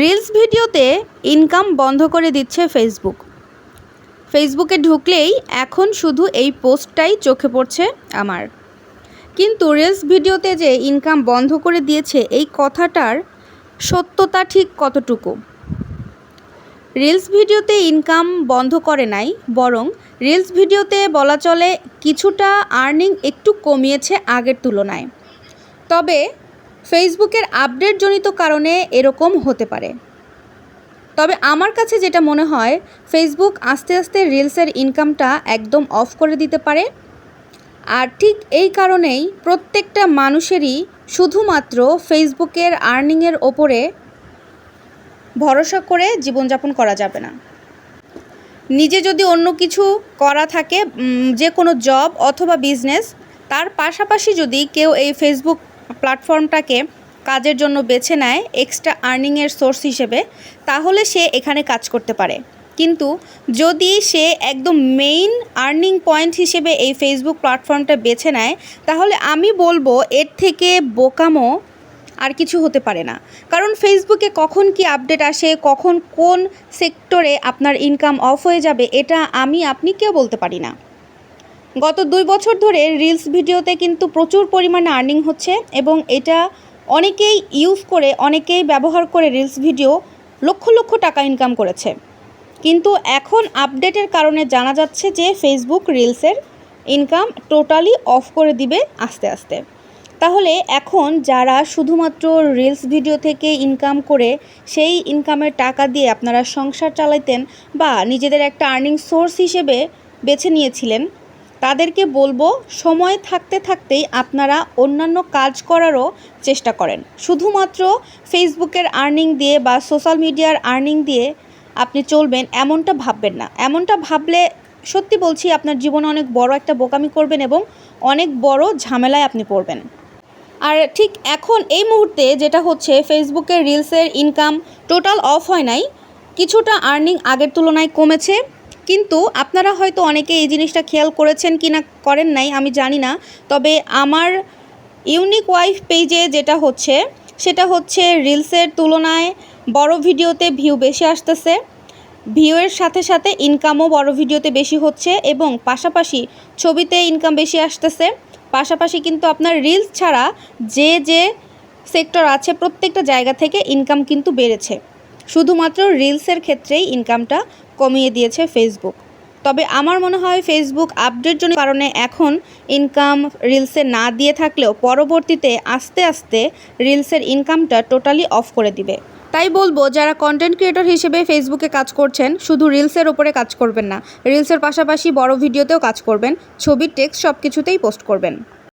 Reels ভিডিওতে income বন্ধ করে দিচ্ছে ফেসবুক ফেসবুকে ঢুকলেই এখন শুধু এই পোস্টটাই চোখে পড়ছে আমার। কিন্তু রিলস ভিডিওতে যে ইনকাম বন্ধ করে দিয়েছে এই কথাটার সত্যতা ঠিক কতটুকু? রিলস ভিডিওতে ইনকাম বন্ধ করে নাই, বরং রিলস ভিডিওতে বলা চলে কিছুটা আর্নিং একটু কমিয়েছে আগের তুলনায়। তবে ফেসবুকের আপডেটজনিত কারণে এরকম হতে পারে। তবে আমার কাছে যেটা মনে হয়, ফেসবুক আস্তে আস্তে রিলসের ইনকামটা একদম অফ করে দিতে পারে। আর ঠিক এই কারণেই প্রত্যেকটা মানুষেরই শুধুমাত্র ফেসবুকের আর্নিংয়ের ওপরে ভরসা করে জীবনযাপন করা যাবে না। নিজে যদি অন্য কিছু করা থাকে যে কোনো জব অথবা বিজনেস, তার পাশাপাশি যদি কেউ এই ফেসবুক প্ল্যাটফর্মটাকে কাজের জন্য বেছে নেয় এক্সট্রা আর্নিংয়ের সোর্স হিসেবে, তাহলে সে এখানে কাজ করতে পারে। কিন্তু যদি সে একদম মেইন আর্নিং পয়েন্ট হিসেবে এই ফেসবুক প্ল্যাটফর্মটা বেছে নেয়, তাহলে আমি বলব এর থেকে বোকামো আর কিছু হতে পারে না। কারণ ফেসবুকে কখন কি আপডেট আসে, কখন কোন সেক্টরে আপনার ইনকাম অফ হয়ে যাবে, এটা আমি, আপনি কেউ বলতে পারি না। গত দুই বছর ধরে রিলস ভিডিওতে কিন্তু প্রচুর পরিমাণে আর্নিং হচ্ছে এবং এটা অনেকেই ইউজ করে, অনেকেই ব্যবহার করে রিলস ভিডিও লক্ষ লক্ষ টাকা ইনকাম করেছে। কিন্তু এখন আপডেটের কারণে জানা যাচ্ছে যে ফেসবুক রিলসের ইনকাম টোটালি অফ করে দিবে আস্তে আস্তে। তাহলে এখন যারা শুধুমাত্র রিলস ভিডিও থেকে ইনকাম করে সেই ইনকামের টাকা দিয়ে আপনারা সংসার চালাইতেন বা নিজেদের একটা আর্নিং সোর্স হিসেবে বেছে নিয়েছিলেন তাদেরকে বলব, সময় থাকতে থাকতেই আপনারা অন্যান্য কাজ করারও চেষ্টা করেন। শুধুমাত্র ফেসবুকের আর্নিং দিয়ে বা সোশ্যাল মিডিয়ার আর্নিং দিয়ে আপনি চলবেন এমনটা ভাববেন না। এমনটা ভাবলে সত্যি বলছি আপনার জীবনে অনেক বড় একটা বোকামি করবেন এবং অনেক বড় ঝামেলায় আপনি পড়বেন। আর ঠিক এখন এই মুহূর্তে যেটা হচ্ছে, ফেসবুকের রিলসের ইনকাম টোটাল অফ হয় নাই। কিছুটা আর্নিং আগের তুলনায় কমেছে। কিন্তু আপনারা হয়তো অনেকে এই জিনিসটা খেয়াল করেছেন কি না করেন নাই, আমি জানি না। তবে আমার ইউনিক ওয়াইফ পেজে যেটা হচ্ছে, সেটা হচ্ছে রিলসের তুলনায় বড় ভিডিওতে ভিউ বেশি আসতেছে। ভিউয়ের সাথে সাথে ইনকামও বড় ভিডিওতে বেশি হচ্ছে এবং পাশাপাশি ছবিতে ইনকাম বেশি আসতেছে। পাশাপাশি কিন্তু আপনার রিলস ছাড়া যে যে সেক্টর আছে প্রত্যেকটা জায়গা থেকে ইনকাম কিন্তু বেড়েছে। শুধুমাত্র রিলসের ক্ষেত্রেই ইনকামটা কমিয়ে দিয়েছে ফেসবুক তবে আমার মনে হয় ফেসবুক আপডেট জন্য কারণে এখন ইনকাম রিলসে না দিয়ে থাকলেও পরবর্তীতে আস্তে আস্তে রিলসের ইনকামটা টোটালি অফ করে দিবে। তাই বলব, যারা কন্টেন্ট ক্রিয়েটর হিসেবে ফেসবুকে কাজ করছেন, শুধু রিলসের ওপরে কাজ করবেন না রিলসের পাশাপাশি বড় ভিডিওতেও কাজ করবেন ছবির টেক্সট সব কিছুতেই পোস্ট করবেন।